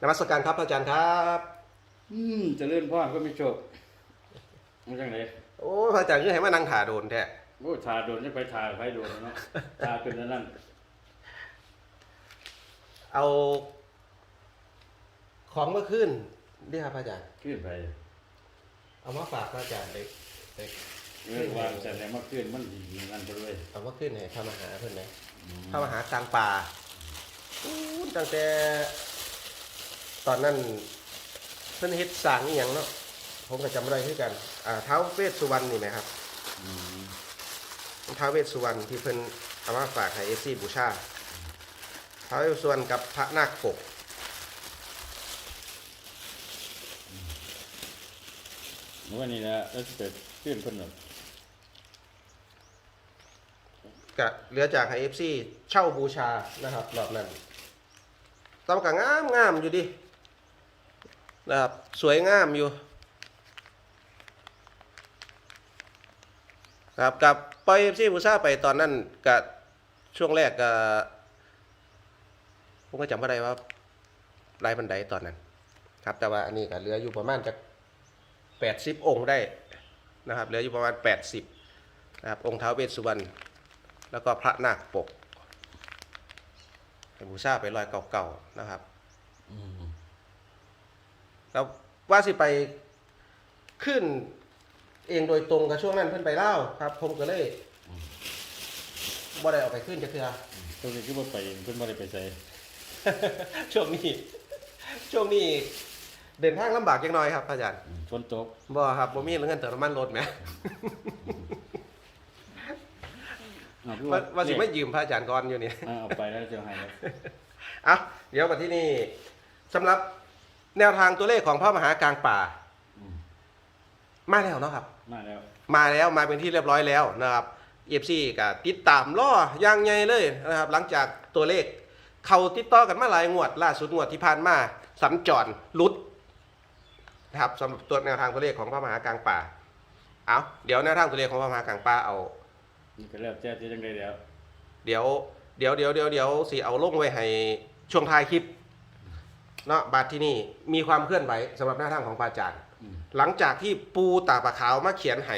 นมัสการครับพระอาจารย์ครับ อืมเจะเลื่อนพ่อก็ไม่โชคมันจังไดโอ้พระอาจารย์คือให้มานั่งถ่าโดนแท้โอ้ทาโดนจะไปทาไปโดนเนาะทาเป็นอันนั่นเอา ของเมื่อคืนนี่ครับพระอาจารย์ขึ้นไปเอามาฝากพระอาจารย์เลยเลยเรื่องวางแต่ไหนมาขึ้นมันดีนั่นไปเลยเอามาขึ้นให้พระมหาเพื่อนไหมพระมหากลางป่าอู้ตั้งแต่ ตอนนั้นเพื่อนเฮ็ดสร้างอหย่างเนาะผมก็จำไม่ได้คือกันอ่าเท้าวเวสสุวรรณนี่ไหมครับอืมท้าวเวสสุวรรณที่เพิ่นเอามาฝากให้เอฟซีบูชาท้าวเวสสุวรรณกับพระนาคปกเมื่อวันนี้นะแล้วจะเกิดขึ้นเพิ่นแบบก็เหลือจากให้เอฟซีเช่าบูชานะครับรอบนั้นตำกะงามงามอยู่ดิ นะครับ สวยงามอยู่ครับกับไปล่อยเอฟซีบูชาไปตอนนั้นกับช่วงแรกก็ผมก็จำไม่ได้ว่าไายบันไดตอนนั้น ครับ แต่ว่าอันนี้ก็เหลืออยู่ประมาณจะแปดสิบองค์ได้นะครับเหลืออยู่ประมาณแปดสิบนะครับองค์ท้าวเวสสุวรรณแล้วก็พระนาคปกเป็นบูชาไปรอยเก่าๆนะครับอื แล้วว่าสิไปขึ้นเองโดยตรงกับช่วงนั้นเพิ่นไปเล่าวครับ ผมก็เลยบ่ได้เอาไปขึ้นจะเทือ ตัวนี้คือว่าไปเองเพิ่นบ่ได้ไปใส่ช่วงนี้ ช่วงนี้เดินทางลำบากจังน้อยครับพระอาจารย์อืมฝนตกบ่ครับบ่มีเงินเติมน้ำมันรถไหมอ้คือว่าว่าสิไม่เลขยืมพระอาจารย์ก่อนอยู่นี่ อ่าเอาไปแล้วจะให้แล้วเอาเดี๋ยวมาที่นี่สำหรับ แนวทางตัวเลขของพระมหากลางป่าอืมมาแล้วเนาะครับ มาแล้ว มาแล้วมาเป็นที่เรียบร้อยแล้วนะครับเอฟซีก็ติดตามล่อย่างใหญ่เลยนะครับ หลังจากตัวเลข เขาติดต่อกันมาหลายงวด ล่าสุดงวดที่ผ่านมาสัญจรหลุดนะครับสำหรับตัวแนวทางตัวเลขของพระมหากลางป่าเอาเดี๋ยวแนวทางตัวเลขของพระมหากลางป่าเอานี่ก็แล้วแต่ที่จังไดแล้วเดี๋ยวเดี๋ยวเดี๋ยวเดี๋ยวเดี๋ยวสิเอาลงไว้ให้ช่วงท้ายคลิป เนาะบาทที่นี่มีความเคลื่อนไหวสำหรับแนวทางของพระอาจารย์อืมหลังจากที่ปูตาปะขาวมาเขียนให้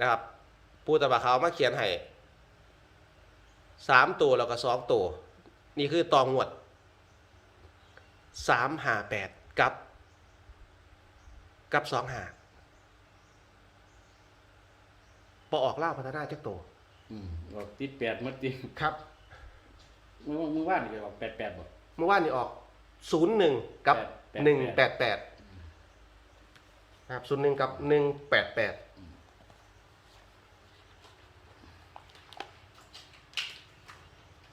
นะครับ ปูตาปะขาวมาเขียนให้สามตัวแล้วก็สองตัว นี่คือตองงวดสามหาแปดกับ กับสองหาพอออกเล่าพัฒนาจักตัวอืมออกติดแปดหมดติครับมื้อมื้อวานนี่ก็ออกแปดแปดบ่เมื่อวานนี้ออก ศูนย์หนึ่งกับแปดหนึ่งแปแปดดแปดครับศูนย์หนึ่งกับหนึ่งแปดแปด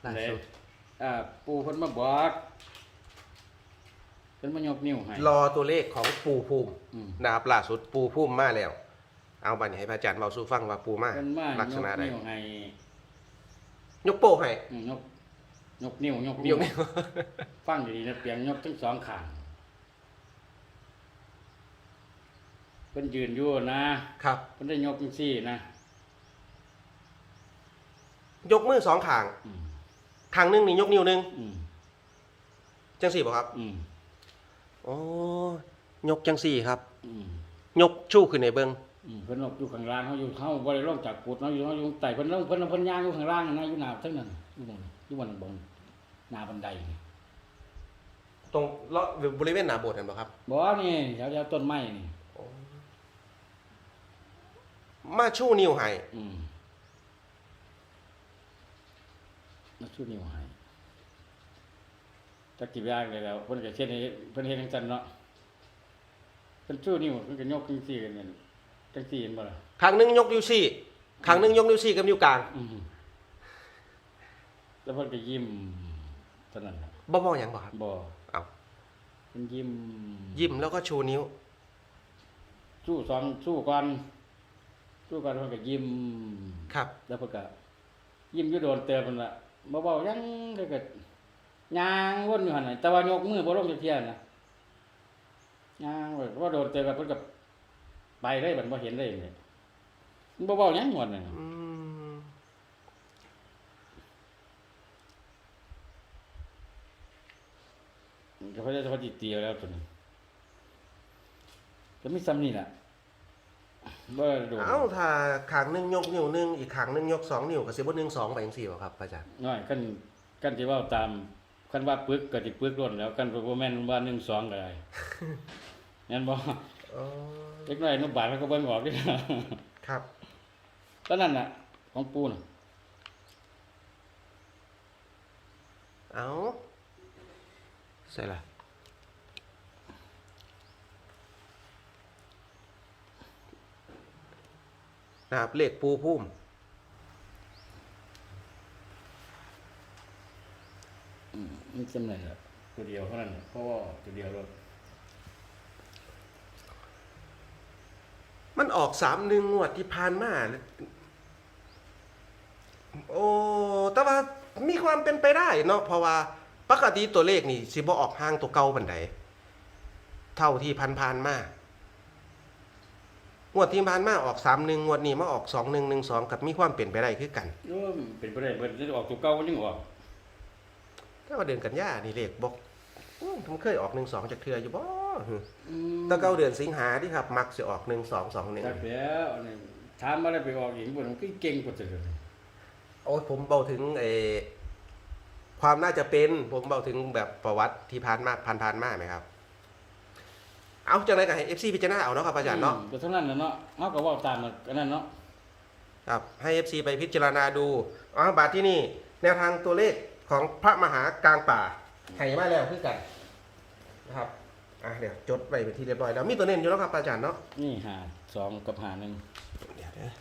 ล่าเลยสุดอ่าปู่เพิ่นมาบอกเพิ่นมายกนิ้วให้รอตัวเลขของปูภูมิอืมนะครับล่าสุดปูภูมิมาแล้ว เอาบัดนี้ให้พระอาจารย์เบาสู้ฟังว่าปูมาเพิ่นมาลักยษกณะใดนิ้วให้ยกโป้ให้อืมยก ยกนิ้วยกยนิ้วกนิ้ว ฟังดีๆนะเปียงยกทั้งสองข้างเพิ่นยืนอยู่นะครับเพิ่นได้ยกจังซี่นะยกมือสองข้างอืมข้างหนึงนี่ยกนิ้วหนึงอืมจังสี่บ่ครับอืมโอ้ยกจังสี่ครับ อืมยกชู้ขึ้นในเบิงอืมเพิ่นลงอยู่ข้างล่างเฮาอยู่เฮาบ่ได้ลงจากกุฏเฮาอยู่เฮาอยู่ใต้เพิ่นลงเพิ่นเพิ่นย่างอยู่ข้างล่างนะอยู่หน้าเทั้งนั้นอยู่บน อยู่บนบนหน้าบันไดนี่ตรงเลาะบริเวณหน้าโบสถ์เห็นบ่ครับบ่นี่แถวๆต้นไม้นี่ มาชู้นิ้วให้อืมมาชูนิ้วให้จักกี่อย่างเลยแล้วเพิ่นก็เฮ็ดให้เพิ่นเฮ็ดจังซั่นเนาะเพิ่นชูนิ้วเพิ่นก็ยกจังซี่กันนั่นจังซี่เห็นบ่ล่ะข้างหนึงยกนิ้วสี่ข้างหนึงยกนิ้วสี่กับนิ้วกลาง อืม แล้วเพิ่นก็ยิ้มเท่านั้นล่ะบ่มองหยังบ่ครับบ่เอ้าเพิ่นยิ้มยิ้มแล้วก็ชูนิ้ว สู้สองสู้ก่อนสู้ก่อนเพิ่นก็ยิ้ม ครับ แล้วเพิ่นก็ยิ้มอยู่โดนเตือนเพิ่นละบ่เว้าหยังเลยก็ย่างวนอยู่หั่นน่ะแต่ว่ายกมือบ่ลงจักเที่ยนะย่างไว้ว่าโดนเตือนก็เพิ่นก็ไปเลยบัดบ่เห็นเลยนี่บ่เว้าหยังหมดน่ะอืม นก็เขาจะเขาจิตเตียวแล้วตัวนี้ก็มีซ้ำนี่แหละบ่โดนเอ้าถ้าขางหนึงยกนิ้วหนึงอีกขางหนึงยกสองนิ้วก็สิบ่หนึ่งสองไปจังซี่บ่ครับอาจารย์น้อยกันกันที่ว่าตามกันว่าปึกก็สิปึกล้นแล้วกันบ่แม่นว่า1 2ก็ได้งั้นบ่อ๋อเล็กน้อยอนุบาลเขาก็เบิ่งออกเด้ครับตอนนั้นน่ะ ของปูน่ะเอ้าใส่ละ นะครับเลขปูพุ่มมันจำได้ล่ะตัวเดียวเท่านั้นน่ะเพราะว่าตัวเดียวรถมันออกสามหนึ่งงวดที่ผ่านมาโอ้แต่ว่ามีความเป็นไปได้เนาะเพราะว่าปกติตัวเลขนี่สิบ่ออกห่างตัวเก่าบันไดเท่าที่พันพานๆมา งวดที่ผ่านมาออกสามหนึ่งงวดนี้มาออกสองหนึ่งหนึ่งสองกับมีความเป็นไปได้คือกันโอ้ยเป็นไปได้เบิดจะออกตัวเก่ามันยังออกถ้าว่าเดือนกันยานี่เลขบอกอื้อมันเคยออกหนึ่งสองจากเทืออยู่บ่อืมแตะเก้าเดือนสิงหาที่ครับมักจะออกหนึ่งสองสองหนึ่งจักแล้วอันนี้ถามมาแล้วไปออกอีกบ่มันคือเก่งกว่าเดิมโอ้ยผมเบาถึงเออความน่าจะเป็นผมเบาถึงแบบประวัติที่ผ่านมาผ่านผ่านๆมาไหมครับ เอาจังไรกับเอฟซีพิจารณาเอาเนาะครับอาจารย์เนาะก็เท่านั้นน่ะเนาะเฮาก็เว้าตามอันนั้นเนาะครับให้เอฟซีไปพิจารณาดูอ๋อบาทที่นี่ แนวทางตัวเลขของพระมหากลางป่าให้มาแล้วคือกันนะครับอะเดี๋ยวจดไว้เป็นที่เรียบร้อยแล้วมีตัวเน้นอยู่แล้วครับอาจารย์เนาะนี่หาสองกับหาหนึ่งเดี๋ยวนะ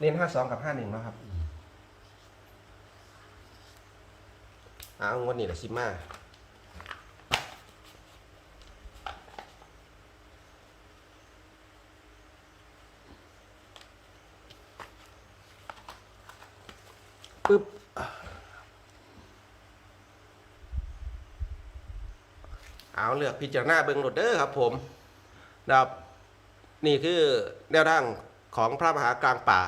เน้นห้าสองกับห้าหนึ่งแล้วครับเอางวันนี้แหละซิมา ปึ๊บเอาเลือกพิจารณาเบิงโหลดเดอร์ครับผมนะครับนี่คือแนวทางของพระมหากลางป่า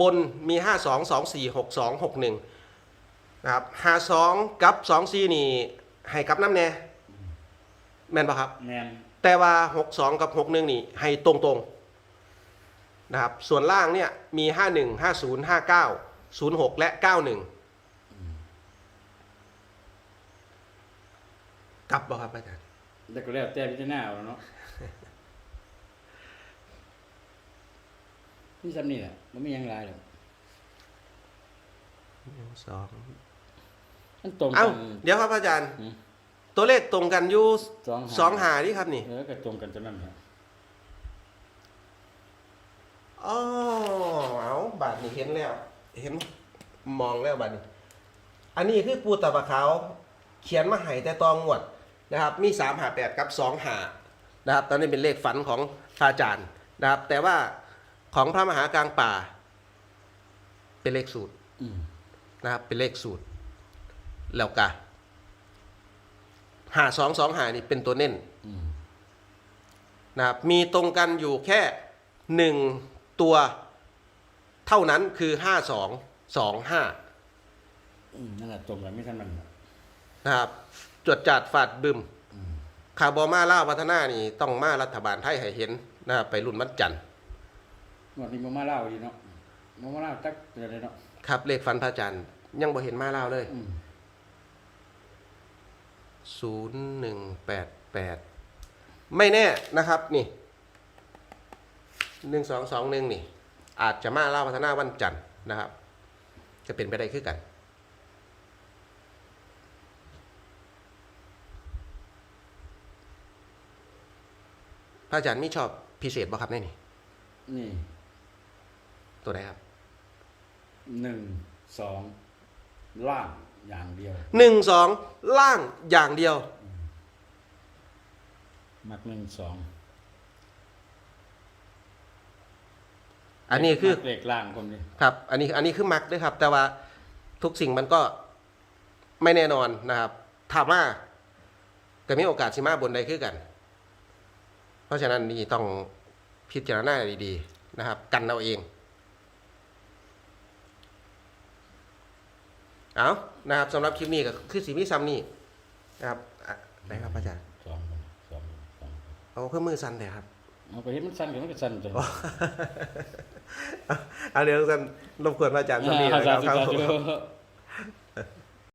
บนมี 5 2 2 4 6 2 6 1นะครับ5 2 กับ 2 4 นี่ ให้กับน้ำแน่แม่นปะครับ แมนแต่ว่า 6 2 กับ 6 1 นี่ ให้ตรงๆนะครับส่วนล่างเนี่ยมี 5 1 5 0 5 9 0 6และ91กลับบ่ครับอาจารย์แต่ก็แล้วแต่พิจารณาเอาเนาะนี่ซ้ำนี่แหละมันไม่ยังหลายหรอกหนึ่งสองมันตรงกัเอ้าน เดี๋ยวครับอาจารย์ อืม ตัวเลขตรงกันอยู่สองสองหานี่ครับนี่เออก็ตรงกันจนนั้นแหละอ๋อเอาบาทนี่เห็นแล้ว เห็นมองแล้วบาทนี้ อันนี้คือปูตะปะขาวเขียนมาให้แต่ตองงวดนะครับ มีสามหาแปดกับสองหานะครับ ตอนนี้เป็นเลขฝันของพระอาจารย์นะครับ แต่ว่าของพระมหากลางป่า เป็นเลขสูตรนะครับ เป็นเลขสูตร แล้วกะหาสองสองหานี่เป็นตัวเน้นนะครับ มีตรงกันอยู่แค่หนึ่งตัว เท่านั้นคือห้าสองสองห้าอืมนั่นแหละตรงกันไม่ทันมันนะครับ จวดจัดฝาดบึมอืมคาร์บอมาล่าวัฒนานี่ต้องมารัฐบาลไทยให้เห็นนะครับไปรุ่นวันจันทร์วันนี้มามาเล่าดีเนาะมามาเล่าตักเตือนเลยเนาะครับเลขฟันพระจันทร์ยังบ่เห็นมาล่าเลยอืมศูนย์หนึ่งแปดแปดไม่แน่นะครับนี่หนึ่งสองสองหนึ่งนี่ อาจจะมาล่าวัฒนาวันจันทร์นะครับ จะเป็นไปได้คือกันพระอาจารย์มีชอบพิเศษบ่ครับในนี่นี่ตัวไหนครับหนึ่งสองล่างอย่างเดียวหนึ่งสองล่างอย่างเดียว มักหนึ่งสอง อันนี้คือเหล็กล่างผมนี่ครับ อันนี้อันนี้คือมักด้วยครับ แต่ว่าทุกสิ่งมันก็ไม่แน่นอนนะครับถามว่าก็มีโอกาสชิมาบนใดขึ้นกัน เพราะฉะนั้นนี่ต้องพิจารณาดีๆนะครับ กันเราเอง เอานะครับสำหรับคลิปนี้ก็คือสีมิซัมนี่นะครับไหนครับอาจารย์สองสองเอาเครื่องมือสั่นเลยครับเอาไปเห็นมันสั่นกันมันก็สั่นจัง เอาเรื่องสั้นรบกวนอาจารย์สมีนะครับครับ